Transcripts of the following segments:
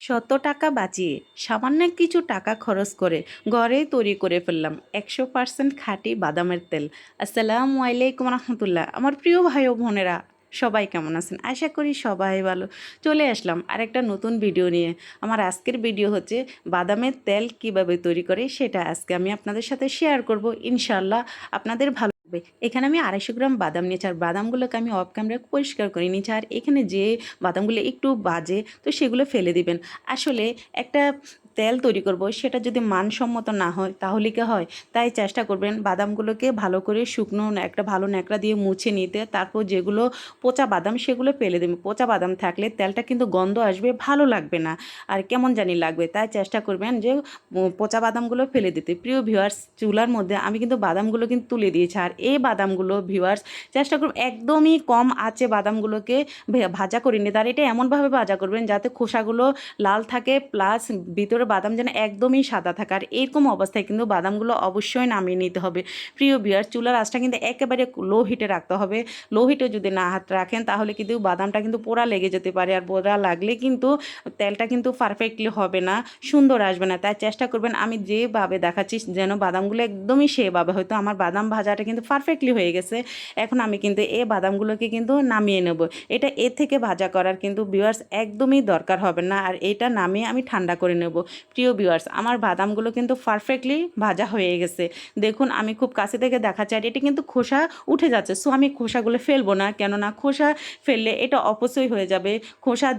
শত টাকা বাঁচিয়ে সামান্য কিছু টাকা খরচ করে ঘরেই তৈরি করে ফেললাম। একশো পার্সেন্ট খাঁটি বাদামের তেল। আসসালামু আলাইকুম রহমতুল্লাহ। আমার প্রিয় ভাই ও বোনেরা, সবাই কেমন আছেন? আশা করি সবাই ভালো। চলে আসলাম আরেকটা নতুন ভিডিও নিয়ে। আমার আজকের ভিডিও হচ্ছে বাদামের তেল কীভাবে তৈরি করে সেটা আজকে আমি আপনাদের সাথে শেয়ার করব। ইনশাল্লাহ আপনাদের ভালো লাগবে এখানে আমি আড়াইশো গ্রাম বাদাম নিয়েছি। আর বাদামগুলোকে আমি অফ ক্যামেরায় পরিষ্কার করে নিয়েছি। আর এখানে যে বাদামগুলো একটু বাজে, তো সেগুলো ফেলে দিবেন। আসলে একটা তেল তৈরি করব, সেটা যদি মানসম্মত না হয় তাহলে কি হয়? তাই চেষ্টা করবেন বাদামগুলোকে ভালো করে শুকনো একটা ভালো ন্যাকড়া দিয়ে মুছে নিতে, তারপর যেগুলো পচা বাদাম সেগুলো ফেলে দেবেন। পচা বাদাম থাকলে তেলটা কিন্তু গন্ধ আসবে, ভালো লাগবে না। আর কেমন জানি লাগবে, তাই চেষ্টা করবেন যে পচা বাদামগুলো ফেলে দিতে। প্রিয় ভিউয়ার্স, চুলার মধ্যে আমি কিন্তু বাদামগুলো কিন্তু তুলে দিয়েছি। আর এই বাদামগুলো ভিউয়ার্স, চেষ্টা করুন একদমই কম আছে বাদামগুলোকে ভাজা করে নিতে। আর এটা এমনভাবে ভাজা করবেন যাতে খোসাগুলো লাল থাকে, প্লাস ভিতরে বাদাম যেন একদমই সাদা থাকে। আর এরকম অবস্থায় কিন্তু বাদামগুলো অবশ্যই নামিয়ে নিতে হবে। প্রিয় বিয়ার চুলার আঁচটা কিন্তু একেবারে লো হিটে রাখতে হবে। লো হিটে যদি না হাত রাখেন, তাহলে কিন্তু বাদামটা কিন্তু পোড়া লেগে যেতে পারে। আর পোড়া লাগলে কিন্তু তেলটা কিন্তু পারফেক্টলি হবে না, সুন্দর আসবে না। তাই চেষ্টা করবেন, আমি যেভাবে দেখাচ্ছি যেন বাদামগুলো একদমই সেভাবে হয়তো আমার বাদাম ভাজাটা কিন্তু পারফেক্টলি হয়ে গেছে। এখন আমি কিন্তু এই বাদামগুলোকে কিন্তু নামিয়ে নেব। এটা এর থেকে ভাজা করার কিন্তু ভিউয়ার্স একদমই দরকার হবে না। আর এটা নামিয়ে আমি ঠান্ডা করে নেব। প্রিয় ভিউয়ার্স আমার বাদামগুলো কিন্তু পারফেক্টলি ভাজা হয়ে গেছে। দেখুন, আমি খুব কাছে থেকে দেখাচ্ছি আর এটা কিন্তু খোসা উঠে যাচ্ছে সো আমি খোসাগুলো ফেলব না, কেননা খোসা ফেললে এটা অপচয় হয়ে যাবে। খোসা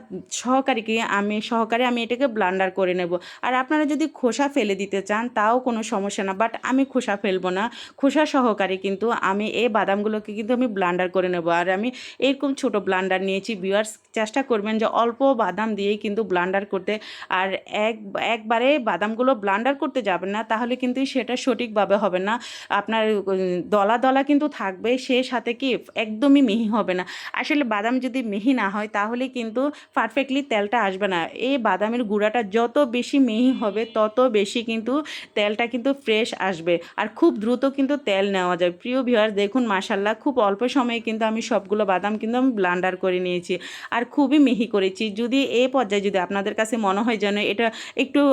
সহকারীকে আমি, সহকারে আমি এটাকে ব্লান্ডার করে নেব। আর আপনারা যদি খোসা ফেলে দিতে চান, তাও কোনো সমস্যা না বাট আমি খোসা ফেলব না। খোসা সহকারে কিন্তু আমি এই বাদামগুলোকে কিন্তু আমি ব্লান্ডার করে নেব। আর আমি এরকম ছোট ব্লান্ডার নিয়েছি ভিউয়ার্স চেষ্টা করবেন যে অল্প বাদাম দিয়েই কিন্তু ব্লান্ডার করতে। আর এক একবারে বাদামগুলো ব্লান্ডার করতে যাবেন না, তাহলে কিন্তু সেটা সঠিকভাবে হবে না। আপনার দলা দলা কিন্তু থাকবে, সে সাথে কি একদমই মিহি হবে না। আসলে বাদাম যদি মিহি না হয়, তাহলে কিন্তু পারফেক্টলি তেলটা আসবে না। এই বাদামের গুঁড়াটা যত বেশি মিহি হবে, তত বেশি কিন্তু তেলটা কিন্তু ফ্রেশ আসবে। আর খুব দ্রুত কিন্তু তেল নেওয়া যায়। প্রিয় ভিউয়ার দেখুন মাসাল্লাহ খুব অল্প সময়ে কিন্তু আমি সবগুলো বাদাম কিন্তু আমি ব্লান্ডার করে নিয়েছি। আর খুবই মিহি করেছি। যদি এই পর্যায়ে যদি আপনাদের কাছে মনে হয় যেন এটা একটু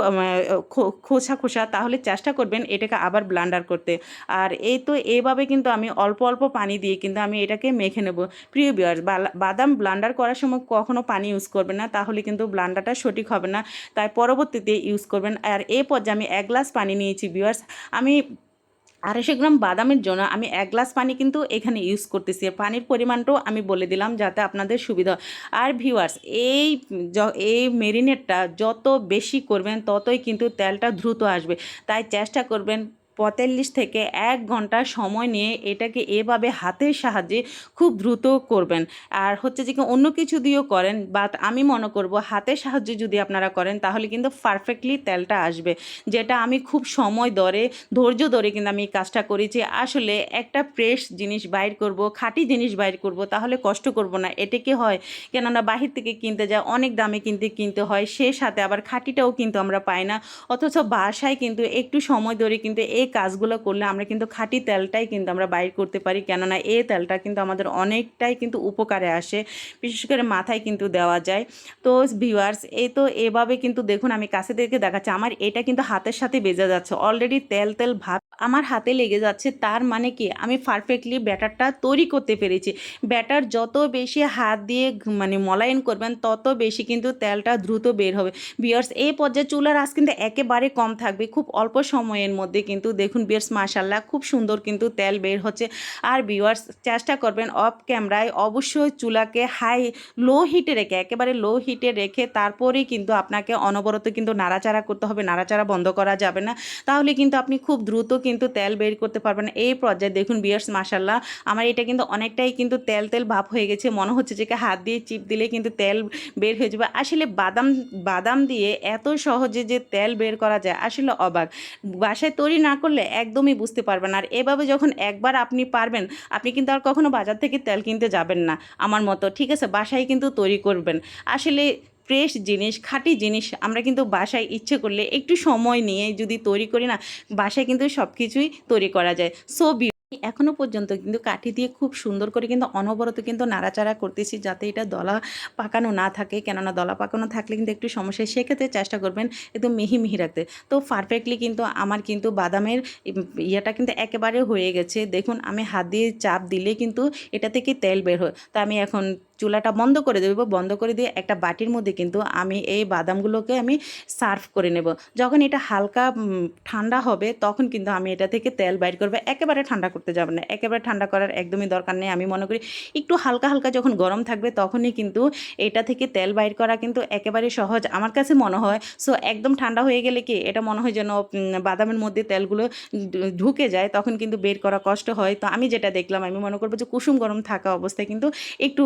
খোসা খোসা, তাহলে চেষ্টা করবেন এটাকে আবার ব্লান্ডার করতে। আর এই তো এইভাবে কিন্তু আমি অল্প অল্প পানি দিয়ে কিন্তু আমি এটাকে মেখে নেব। প্রিয় বিয়ার্স বাদাম ব্লান্ডার করার সময় কখনও পানি ইউজ করবেন না, তাহলে কিন্তু ব্লান্ডারটা সঠিক হবে না। তাই পরবর্তীতে ইউজ করবেন। আর এই পর্যায়ে আমি এক গ্লাস পানি নিয়েছি। বিয়ার্স আমি আড়াইশো গ্রাম বাদামের জন্য আমি এক গ্লাস পানি কিন্তু এখানে ইউজ করতেছি পানির পরিমাণটাও আমি বলে দিলাম যাতে আপনাদের সুবিধা। আর ভিউয়ার্স এই এই মেরিনেটটা যত বেশি করবেন ততই কিন্তু তেলটা দ্রুত আসবে তাই চেষ্টা করবেন পঁয়তাল্লিশ থেকে এক ঘণ্টা সময় নিয়ে এটাকে এভাবে হাতের সাহায্যে খুব দ্রুত করবেন। আর হচ্ছে যে অন্য কিছু দিয়েও করেন বাট আমি মনে করব হাতের সাহায্যে যদি আপনারা করেন, তাহলে কিন্তু পারফেক্টলি তেলটা আসবে। যেটা আমি খুব সময় ধরে, ধৈর্য ধরে কিন্তু আমি এই কাজটা করেছি। আসলে একটা ফ্রেশ জিনিস বাইর করব, খাঁটি জিনিস বাইর করব, তাহলে কষ্ট করব না। এটা কি হয়? কেননা বাহির থেকে কিনতে যায় অনেক দামে কিনতে কিনতে হয়, সে সাথে আবার খাঁটিটাও কিন্তু আমরা পাই না। অথচ বাসায় কিন্তু একটু সময় ধরে কিন্তু এই কাজগুলো করলে আমরা কিন্তু খাঁটি তেলটাই কিন্তু আমরা বাইর করতে পারি। কেননা এই তেলটা কিন্তু আমাদের অনেকটাই কিন্তু উপকারে আসে, বিশেষ করে মাথায় কিন্তু দেওয়া যায়। তো ভিউয়ার্স এই তো এভাবে কিন্তু দেখুন, আমি কাছে থেকে দেখাচ্ছি, আমার এটা কিন্তু হাতের সাথে বেজে যাচ্ছে। অলরেডি তেল তেল ভাব আমার হাতে লেগে যাচ্ছে, তার মানে কি? আমি পারফেক্টলি ব্যাটারটা তৈরি করতে পেরেছি। ব্যাটার যত বেশি হাত দিয়ে মানে মলায়ন করবেন, তত বেশি কিন্তু তেলটা দ্রুত বের হবে। বিয়ার্স এই পর্যায়ে চুলার আঁচ কিন্তু একেবারে কম থাকবে, খুব অল্প সময়ের মধ্যে কিন্তু দেখুন বিয়ার্স মাশাল্লাহ খুব সুন্দর কিন্তু তেল বের হচ্ছে। আর বিয়ার্স চেষ্টা করবেন অফ ক্যামেরায় অবশ্যই চুলাকে হাই লো হিটে রেখে, একেবারে লো হিটে রেখে তারপরেই কিন্তু আপনাকে অনবরত কিন্তু নাড়াচাড়া করতে হবে, নাড়াচাড়া বন্ধ করা যাবে না। তাহলে কিন্তু আপনি খুব দ্রুত কিন্তু তেল বের করতে পারবেন এই পর্যায়ে দেখুন বিয়ার্স মাসাল্লাহ আমার এটা কিন্তু অনেকটাই কিন্তু তেল তেল ভাব হয়ে গেছে। মনে হচ্ছে যে হাত দিয়ে চিপ দিলে কিন্তু তেল বের হয়ে যাবে। আসলে বাদাম বাদাম দিয়ে এত সহজে যে তেল বের করা যায়, আসলে অবাক। বাসায় তৈরি না করলে একদমই বুঝতে পারবেন আর এভাবে যখন একবার আপনি পারবেন, আপনি কিন্তু আর কখনো বাজার থেকে তেল কিনতে যাবেন না, আমার মতো। ঠিক আছে, বাসায় কিন্তু তৈরি করবেন। আসলে ফ্রেশ জিনিস, খাঁটি জিনিস আমরা কিন্তু বাসায় ইচ্ছে করলে একটু সময় নিয়ে যদি তৈরি করি না, বাসায় কিন্তু সব কিছুই তৈরি করা যায়। সো এখনও পর্যন্ত কিন্তু কাঠি দিয়ে খুব সুন্দর করে কিন্তু অনবরত কিন্তু নাড়াচাড়া করতেছি যাতে এটা দলা পাকানো না থাকে। কেননা দলা পাকানো থাকলে কিন্তু একটু সমস্যা। সেক্ষেত্রে চেষ্টা করবেন একদম মিহি মিহি রাখতে। তো পারফেক্টলি কিন্তু আমার কিন্তু বাদামের ইয়েটা কিন্তু একেবারে হয়ে গেছে। দেখুন, আমি হাত দিয়ে চাপ দিলে কিন্তু এটা থেকে তেল বের হয়। তো আমি এখন চুলাটা বন্ধ করে দেবো, বন্ধ করে দিয়ে একটা বাটির মধ্যে কিন্তু আমি এই বাদামগুলোকে আমি সার্ভ করে নেব। যখন এটা হালকা ঠান্ডা হবে, তখন কিন্তু আমি এটা থেকে তেল বাইর করব। একেবারে ঠান্ডা করতে যাব না। একেবারে ঠান্ডা করার একদমই দরকার নেই। আমি মনে করি একটু হালকা হালকা যখন গরম থাকবে, তখনই কিন্তু এটা থেকে তেল বাইর করা কিন্তু একেবারে সহজ। আমার কাছে মনে হয়, সো একদম ঠান্ডা হয়ে গেলে কি এটা মনে হয় যেন বাদামের মধ্যে তেলগুলো ঢুকে যায়, তখন কিন্তু বের করা কষ্ট হয়। তো আমি যেটা দেখলাম, আমি মনে করব যে কুসুম গরম থাকা অবস্থায় কিন্তু একটু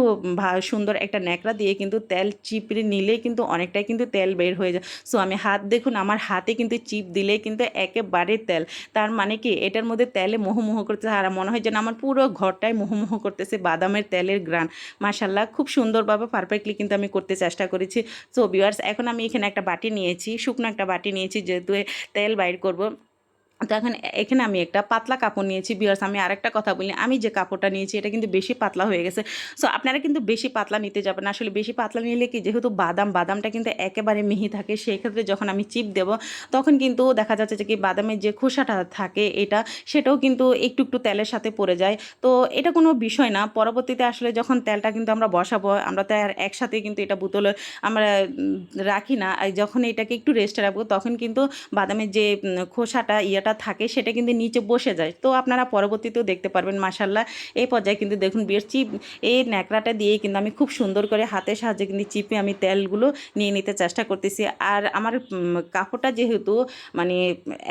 সুন্দর একটা ন্যাকড়া দিয়ে কিন্তু তেল চিপড়ে নিলে কিন্তু অনেকটাই কিন্তু তেল বের হয়ে যায়। সো আমি হাত, দেখুন আমার হাতে কিন্তু চিপ দিলে কিন্তু একেবারে তেল। তার মানে কি? এটার মধ্যে তেলে মোহমোহ করতেছে আর মনে হয় যেন আমার পুরো ঘরটাই মোহমোহ করতেছে বাদামের তেলের গ্রান। মাশাল্লাহ খুব সুন্দরভাবে পারফেক্টলি কিন্তু আমি করতে চেষ্টা করেছি। সো ভিউয়ার্স এখন আমি এখানে একটা বাটি নিয়েছি, শুকনো একটা বাটি নিয়েছি যেহেতু তেল বাইর করব। তো এখন এখানে আমি একটা পাতলা কাপড় নিয়েছি বিয়ার্স আমি আরেকটা কথা বলি, আমি যে কাপড়টা নিয়েছি এটা কিন্তু বেশি পাতলা হয়ে গেছে। সো আপনারা কিন্তু বেশি পাতলা নিতে যাবেন আসলে বেশি পাতলা নিলে কি, যেহেতু বাদাম, বাদামটা কিন্তু একেবারে মিহি থাকে সেই ক্ষেত্রে যখন আমি চিপ দেব, তখন কিন্তু দেখা যাচ্ছে যে কি, বাদামের যে খোসাটা থাকে এটা, সেটাও কিন্তু একটু একটু তেলের সাথে পড়ে যায়। তো এটা কোনো বিষয় না। পরবর্তীতে আসলে যখন তেলটা কিন্তু আমরা বসাবো, আমরা তো আর একসাথে কিন্তু এটা বোতলে আমরা রাখি না। যখন এটাকে একটু রেস্টে রাখব, তখন কিন্তু বাদামের যে খোসাটা, ইয়েটা থাকে সেটা কিন্তু নিচে বসে যায়। তো আপনারা পরবর্তীতেও দেখতে পারবেন মাসাল্লাহ এই পর্যায়ে কিন্তু দেখুন বিয়ের চিপ, এই ন্যাকড়াটা দিয়ে কিন্তু আমি খুব সুন্দর করে হাতের সাহায্যে কিন্তু চিপে আমি তেলগুলো নিয়ে নিতে চেষ্টা করতেছি। আর আমার কাপড়টা যেহেতু মানে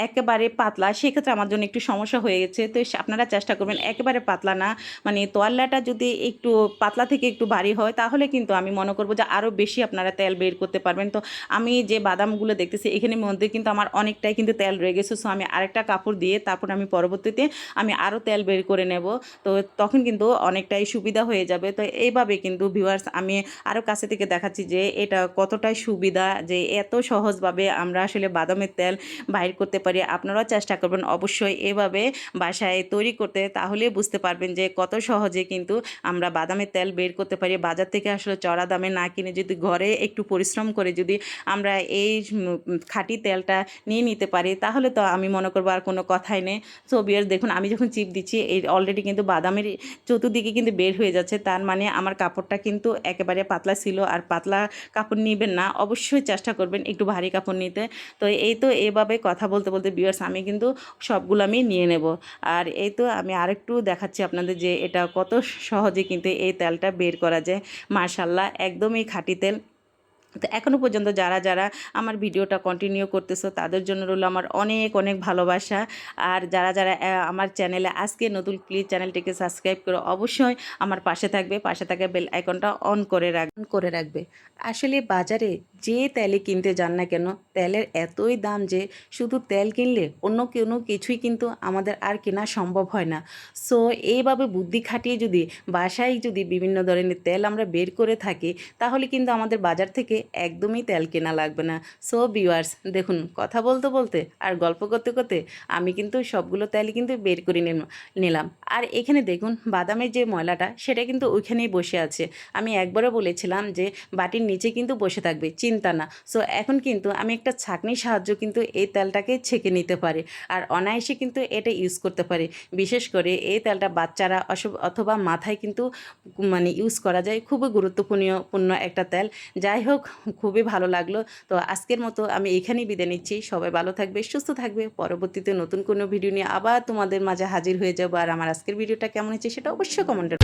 একেবারে পাতলা, সেক্ষেত্রে আমার জন্য একটু সমস্যা হয়ে গেছে। তো আপনারা চেষ্টা করবেন একেবারে পাতলা না। মানে তোয়াল্লাটা যদি একটু পাতলা থেকে একটু ভারী হয়, তাহলে কিন্তু আমি মনে করব যে আরও বেশি আপনারা তেল বের করতে পারবেন। তো আমি যে বাদামগুলো দেখতেছি, এখানের মধ্যে কিন্তু আমার অনেকটাই কিন্তু তেল রয়ে গেছে। সো আমি আরেকটা কাপড় দিয়ে তারপর আমি পরবর্তীতে আমি আরও তেল বের করে নেব। তো তখন কিন্তু অনেকটাই সুবিধা হয়ে যাবে। তো এইভাবে কিন্তু ভিউয়ার্স আমি আরও কাছে থেকে দেখাচ্ছি যে এটা কতটাই সুবিধা, যে এত সহজভাবে আমরা আসলে বাদামের তেল বাইর করতে পারি। আপনারাও চেষ্টা করবেন অবশ্যই এভাবে বাসায় তৈরি করতে, তাহলে বুঝতে পারবেন যে কত সহজে কিন্তু আমরা বাদামের তেল বের করতে পারি। বাজার থেকে আসলে চড়া দামে না কিনে যদি ঘরে একটু পরিশ্রম করে যদি আমরা এই খাঁটি তেলটা নিয়ে নিতে পারি, তাহলে তো আমি মনে করব আর কোনো কথাই নেই। সো বিয়ার দেখুন, আমি যখন চিপ দিচ্ছি, এই অলরেডি কিন্তু বাদামের চতুর্দিকে কিন্তু বের হয়ে যাচ্ছে। তার মানে আমার কাপড়টা কিন্তু একেবারে পাতলা ছিল আর পাতলা কাপড় নেবেন না, অবশ্যই চেষ্টা করবেন একটু ভারী কাপড় নিতে। তো এই তো এভাবে কথা বলতে বলতে বিয়ার্স, আমি কিন্তু সবগুলো আমি নিয়ে নেব। আর এই তো আমি আরেকটু দেখাচ্ছি আপনাদের যে এটা কত সহজে কিন্তু এই তেলটা বের করা যায়। মার্শাল্লাহ একদমই খাঁটি তেল। তো এখনও পর্যন্ত যারা যারা আমার ভিডিওটা কন্টিনিউ করতেছো, তাদের জন্য রইল আমার অনেক অনেক ভালোবাসা। আর যারা যারা আমার চ্যানেলে আজকে নতুন প্লিজ চ্যানেলটিকে সাবস্ক্রাইব করে অবশ্যই আমার পাশে থাকবে। পাশে থাকা বেল আইকনটা অন করে রাখ করে রাখবে। আসলে বাজারে যে তেলে কিনতে যান না কেন, তেলের এতই দাম যে শুধু তেল কিনলে অন্য কোনো কিছুই কিন্তু আমাদের আর কেনা সম্ভব হয় না। সো এইভাবে বুদ্ধি খাটিয়ে যদি বাসায় যদি বিভিন্ন ধরনের তেল আমরা বের করে থাকি, তাহলে কিন্তু আমাদের বাজার থেকে একদমই তেল কেনা লাগবে না। সো ভিউয়ার্স দেখুন, কথা বলতে বলতে আর গল্প করতে করতে আমি কিন্তু সবগুলো তেল কিন্তু বের করে নিলাম। আর এখানে দেখুন, বাদামের যে ময়লাটা, সেটা কিন্তু ওইখানেই বসে আছে। আমি একবারও বলেছিলাম যে, বাটির নিচে কিন্তু বসে থাকবে, চিন্তা না। সো এখন কিন্তু আমি একটা ছাঁকনির সাহায্য কিন্তু এই তেলটাকে ছেঁকে নিতে পারি আর অনায়াসে কিন্তু এটা ইউজ করতে পারি। বিশেষ করে এই তেলটা বাচ্চারা অথবা মাথায় কিন্তু মানে ইউজ করা যায়, খুবই গুরুত্বপূর্ণ, পূর্ণ একটা তেল। যাই হোক খুবই ভালো লাগল। তো আজকের মতো আমি এখানেই বিদায় নিচ্ছি। সবাই ভালো থাকবে, সুস্থ থাকবে। পরবর্তীতে নতুন কোনো ভিডিও নিয়ে আবার তোমাদের মাঝে হাজির হয়ে যাব। আর আমার আজকের ভিডিওটা কেমন হয়েছে সেটা অবশ্যই কমেন্টে